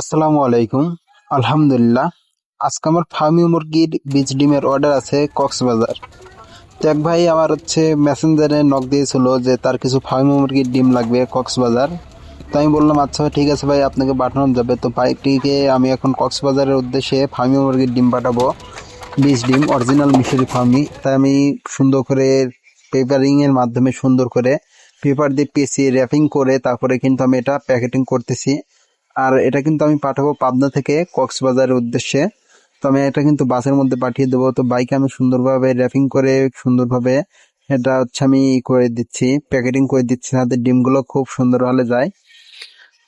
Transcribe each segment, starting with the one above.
আসসালামু আলাইকুম। আলহামদুলিল্লাহ, আজকে আমার ফার্মি মুরগির বীজ ডিমের অর্ডার আছে কক্সবাজার। তো এক ভাই আমার হচ্ছে মেসেঞ্জারে নক দিয়েছিল যে তার কিছু ফার্মি মুরগির ডিম লাগবে কক্সবাজার। তো আমি বললাম আচ্ছা ঠিক আছে ভাই, আপনাকে পাঠানো যাবে। তো বাইকটিকে আমি এখন কক্সবাজারের উদ্দেশ্যে ফার্মি মুরগির ডিম পাঠাবো, বীজ ডিম অরিজিনাল মিশরি ফার্মি। তাই আমি সুন্দর করে পেপারিং এর মাধ্যমে সুন্দর করে পেপার দিয়ে পেঁচিয়ে র্যাপিং করে তারপরে কিন্তু আমি এটা প্যাকেটিং করতেছি। আর এটা কিন্তু আমি পাঠাবো পাবনা থেকে কক্সবাজারের উদ্দেশ্যে। তো আমি এটা কিন্তু বাসের মধ্যে পাঠিয়ে দেবো। তো বাইকে আমি সুন্দরভাবে র্যাপিং করে সুন্দরভাবে এটা হচ্ছে আমি করে দিচ্ছি, প্যাকেটিং করে দিচ্ছি। যাতে ডিমগুলো খুব সুন্দর হলে যায়।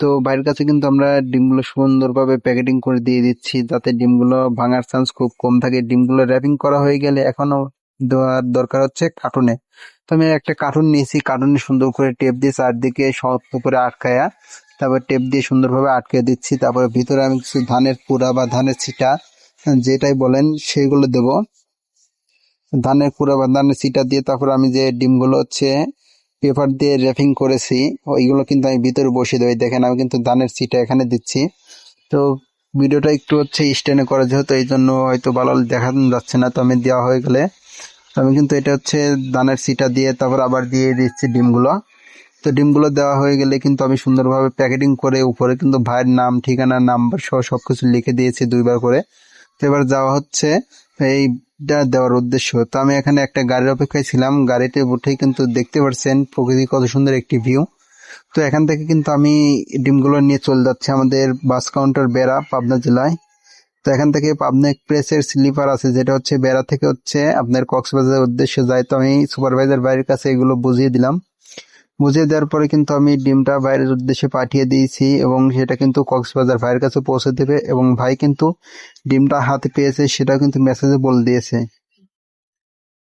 তো বাইরের কাছে কিন্তু আমরা ডিমগুলো সুন্দরভাবে প্যাকেটিং করে দিয়ে দিচ্ছি যাতে ডিমগুলো ভাঙার চান্স খুব কম থাকে। ডিমগুলো র্যাপিং করা হয়ে গেলে এখনও দেওয়ার দরকার হচ্ছে কার্টুনে। তো আমি একটা কার্টুন নিয়েছি। কার্টুনে সুন্দর করে টেপ দিয়ে চারদিকে শক্ত করে আটকায়া তারপর টেপ দিয়ে সুন্দরভাবে আটকে দিচ্ছি। তারপরে ভিতরে আমি কিছু ধানের পুরা বা ধানের ছিটা, যেটাই বলেন সেইগুলো দেব। ধানের পুরা বা ধানের ছিটা দিয়ে তারপর আমি যে ডিমগুলো হচ্ছে পেপার দিয়ে র্যাপিং করেছি, ওইগুলো কিন্তু আমি ভিতরে বসিয়ে দেবো। দেখেন আমি কিন্তু ধানের ছিটা এখানে দিচ্ছি। তো ভিডিওটা একটু হচ্ছে স্ট্যান্ডে করা যেহেতু, এই জন্য হয়তো ভালো দেখা যাচ্ছে না, তো আমি দেওয়া হয়ে গেলে। আমি কিন্তু এটা হচ্ছে ধানের সিটা দিয়ে তারপর আবার দিয়ে দিচ্ছি ডিমগুলো। তো ডিমগুলো দেওয়া হয়ে গেলে কিন্তু আমি সুন্দরভাবে প্যাকেটিং করে উপরে কিন্তু ভাইয়ের নাম, ঠিকানা নাম্বার সহ সব কিছু লিখে দিয়েছি দুইবার করে। তো এবার যাওয়া হচ্ছে এইটা দেওয়ার উদ্দেশ্য। তো আমি এখানে একটা গাড়ির অপেক্ষায় ছিলাম। গাড়িতে উঠেই কিন্তু দেখতে পাচ্ছেন প্রকৃতি কত সুন্দর একটি ভিউ তো এখান থেকে কিন্তু আমি ডিমগুলো নিয়ে চলে যাচ্ছি আমাদের বাস কাউন্টার বেড়া, পাবনা জেলায়। তো এখান থেকে পাবনা এক্সপ্রেসের স্লিপার আছে, যেটা হচ্ছে বেড়া থেকে হচ্ছে আপনার কক্সবাজারের উদ্দেশ্যে যায়। তো আমি সুপারভাইজার বাইরের কাছে এগুলো বুঝিয়ে দিলাম। বুঝিয়ে দেওয়ার পরে কিন্তু আমি ডিমটা ভাইয়ের উদ্দেশ্যে পাঠিয়ে দিয়েছি এবং সেটা কিন্তু কক্সবাজার ভাইয়ের কাছে পৌঁছে দেবে এবং ভাই কিন্তু ডিমটা হাতে পেয়েছে, সেটাও কিন্তু মেসেজে বলে দিয়েছে।